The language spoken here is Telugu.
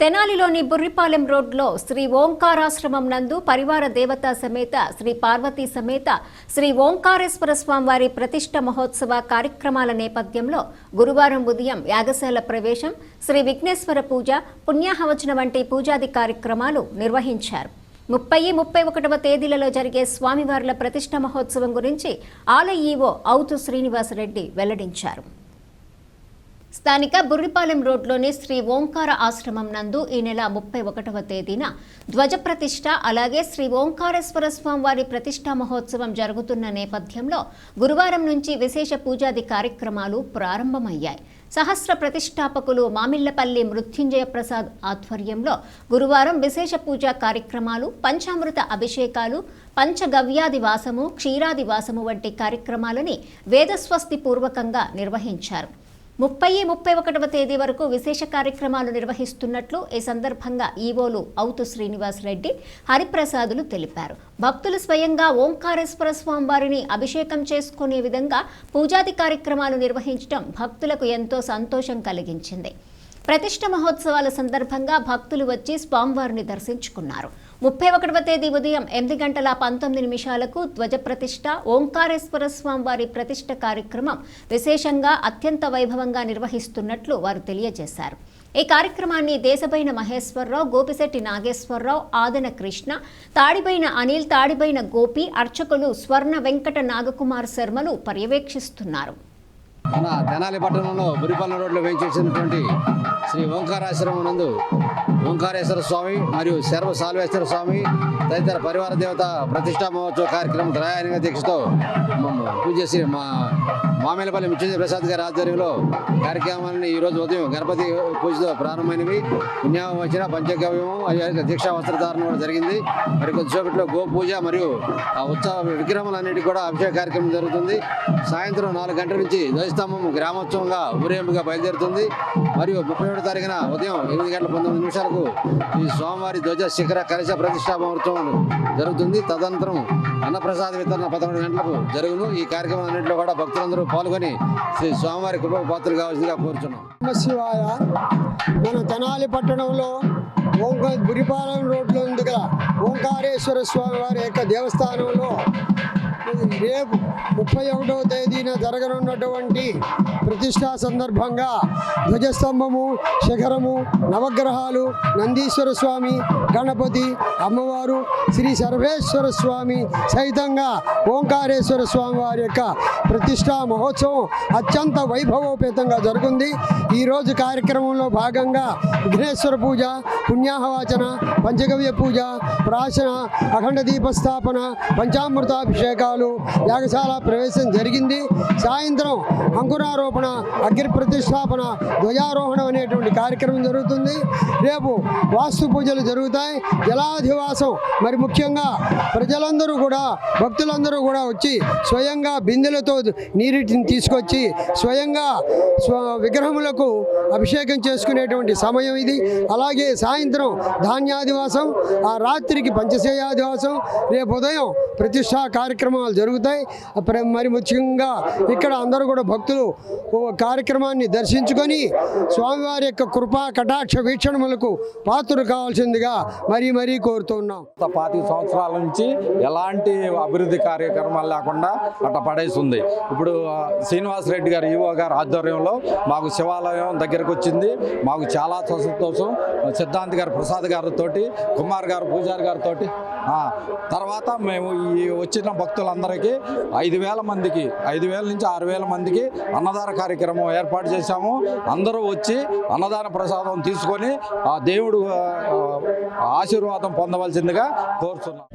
తెనాలిలోని బుర్రిపాలెం రోడ్లో శ్రీ ఓంకారాశ్రమం నందు పరివార దేవతా సమేత శ్రీ పార్వతీ సమేత శ్రీ ఓంకారేశ్వర స్వామివారి ప్రతిష్ట మహోత్సవ కార్యక్రమాల నేపథ్యంలో గురువారం ఉదయం యాగశాల ప్రవేశం శ్రీ విఘ్నేశ్వర పూజ పుణ్యాహవచన వంటి పూజాది కార్యక్రమాలు నిర్వహించారు. ముప్పై ముప్పై ఒకటవ తేదీలలో జరిగే స్వామివార్ల ప్రతిష్ట మహోత్సవం గురించి ఆలయ ఈవో అవుతు శ్రీనివాసరెడ్డి వెల్లడించారు. స్థానిక బుర్రిపాలెం రోడ్లోని శ్రీ ఓంకార ఆశ్రమం నందు ఈ నెల ముప్పై ఒకటవ తేదీన ధ్వజ ప్రతిష్ట అలాగే శ్రీ ఓంకారేశ్వర స్వామి వారి ప్రతిష్టా మహోత్సవం జరుగుతున్న నేపథ్యంలో గురువారం నుంచి విశేష పూజాది కార్యక్రమాలు ప్రారంభమయ్యాయి. సహస్ర ప్రతిష్టాపకులు మామిళ్ళపల్లి మృత్యుంజయ ప్రసాద్ ఆధ్వర్యంలో గురువారం విశేష పూజా కార్యక్రమాలు పంచామృత అభిషేకాలు పంచగవ్యాది వాసము క్షీరాది వాసము వంటి కార్యక్రమాలని వేదస్వస్తి పూర్వకంగా నిర్వహించారు. ముప్పై ముప్పై ఒకటవ తేదీ వరకు విశేష కార్యక్రమాలు నిర్వహిస్తున్నట్లు ఈ సందర్భంగా ఈవోలు అవుతు శ్రీనివాస్ రెడ్డి హరిప్రసాదులు తెలిపారు. భక్తులు స్వయంగా ఓంకారేశ్వర స్వామివారిని అభిషేకం చేసుకునే విధంగా పూజాది కార్యక్రమాలు నిర్వహించడం భక్తులకు ఎంతో సంతోషం కలిగించింది. ప్రతిష్ట మహోత్సవాల సందర్భంగా భక్తులు వచ్చి స్వామివారిని దర్శించుకున్నారు. ముప్పై ఒకటవ తేదీ ఉదయం ఎనిమిది గంటల పంతొమ్మిది నిమిషాలకు ధ్వజ ప్రతిష్ట ఓంకారేశ్వర స్వామి వారి ప్రతిష్ట కార్యక్రమం విశేషంగా అత్యంత వైభవంగా నిర్వహిస్తున్నట్లు వారు తెలియజేశారు. ఈ కార్యక్రమాన్ని దేశబైన మహేశ్వరరావు గోపిశెట్టి నాగేశ్వరరావు ఆదన కృష్ణ తాడిబైన అనిల్ తాడిబైన గోపి అర్చకులు స్వర్ణ వెంకట నాగకుమార్ శర్మలు పర్యవేక్షిస్తున్నారు. మన తెనాలి పట్టణంలో బురిపల్లి రోడ్లో వేయించేసినటువంటి శ్రీ ఓంకారాశ్రమం నందు ఓంకారేశ్వర స్వామి మరియు శర్వ సాల్వేశ్వర స్వామి తదితర పరివార దేవత ప్రతిష్టా మహోత్సవ కార్యక్రమం త్రయాయనిక దీక్షతో పూజ చేసి మా మామేలపల్లి ముత్యంజయ ప్రసాద్ గారి ఆధ్వర్యంలో కార్యక్రమాన్ని ఈరోజు ఉదయం గణపతి పూజతో ప్రారంభమైనవి. పుణ్యావచన పంచగవ్యము అదేవిధంగా దీక్షా వస్త్రధారణ కూడా జరిగింది. మరి కొద్దిసేపట్లో గో పూజ మరియు ఆ ఉత్సవ విగ్రహములన్నిటి కూడా అభిషేక కార్యక్రమం జరుగుతుంది. సాయంత్రం నాలుగు గంటల నుంచి ధ్వజస్తంభం గ్రామోత్సవంగా ఊరేగింపుగా బయలుదేరుతుంది. మరియు ముప్పై ఏడు తారీఖున ఉదయం ఎనిమిది గంటల పంతొమ్మిది నిమిషాలకు ఈ స్వామివారి ధ్వజ శిఖర కలశ ప్రతిష్టా మహోత్సవం జరుగుతుంది. తదనంతరం అన్నప్రసాద వితరణ పదకొండు గంటలకు జరుగును. ఈ కార్యక్రమం అన్నింటిలో కూడా భక్తులందరూ పాల్గొని శ్రీ స్వామివారి కృపకు పాత్రలు కావాల్సిందిగా కోరుచున్నాం. శివాయ. మన తెనాలి పట్టణంలో ఓంక బురిపాలెం రోడ్లో ఉంది కదా. ఓంకారేశ్వర స్వామి వారి యొక్క దేవస్థానంలో రేపు ముప్పై ఒకటవ తేదీన జరగనున్నటువంటి ప్రతిష్టా సందర్భంగా ధ్వజస్తంభము శిఖరము నవగ్రహాలు నందీశ్వర స్వామి గణపతి అమ్మవారు శ్రీ సర్వేశ్వర స్వామి సహితంగా ఓంకారేశ్వర స్వామి వారి యొక్క ప్రతిష్టా మహోత్సవం అత్యంత వైభవోపేతంగా జరుగుతుంది ఈరోజు కార్యక్రమంలో భాగంగా విఘ్నేశ్వర పూజ పుణ్యాహవాచన పంచగవ్య పూజ ప్రాచన అఖండ దీపస్థాపన పంచామృతాభిషేకాలు యాగశాల ప్రవేశం జరిగింది. సాయంత్రం అంకురారోపణ అగ్ని ప్రతిష్టాపన ధ్వజారోహణం అనేటువంటి కార్యక్రమం జరుగుతుంది. రేపు వాస్తు పూజలు జరుగుతాయి. జలాధివాసం మరి ముఖ్యంగా ప్రజలందరూ కూడా భక్తులందరూ కూడా వచ్చి స్వయంగా బిందెలతో నీటిని తీసుకొచ్చి స్వయంగా స్వ విగ్రహములకు అభిషేకం చేసుకునేటువంటి సమయం ఇది. అలాగే సాయంత్రం ధాన్యాదివాసం ఆ రాత్రికి పంచసేయాదివాసం రేపు ఉదయం ప్రతిష్టా కార్యక్రమాలు జరుగుతాయి. మరి ముఖ్యంగా ఇక్కడ అందరూ కూడా భక్తులు ఓ కార్యక్రమాన్ని దర్శించుకొని స్వామివారి యొక్క కృపా కటాక్ష వీక్షణములకు పాత్రలు కావాల్సిందిగా మరీ మరీ కోరుతున్నాం గత పాతిక సంవత్సరాల నుంచి ఎలాంటి అభివృద్ధి కార్యక్రమాలు లేకుండా అట్ట పడేసింది. ఇప్పుడు శ్రీనివాస్ రెడ్డి గారు ఈవో గారు ఆధ్వర్యంలో మాకు శివాలయం దగ్గరకు వచ్చింది. మాకు చాలా సంతోషం. సిద్ధాంత్ గారు ప్రసాద్ గారితో కుమార్ గారు పూజారి గారితో తర్వాత మేము ఈ వచ్చిన భక్తులందరికీ ఐదు వేల మందికి ఐదు వేల నుంచి ఆరు వేల మందికి అన్నదాన కార్యక్రమం ఏర్పాటు చేశాము. అందరూ వచ్చి అన్నదాన ప్రసాదం తీసుకొని ఆ దేవుడు ఆశీర్వాదం పొందవలసిందిగా కోరుతున్నాం.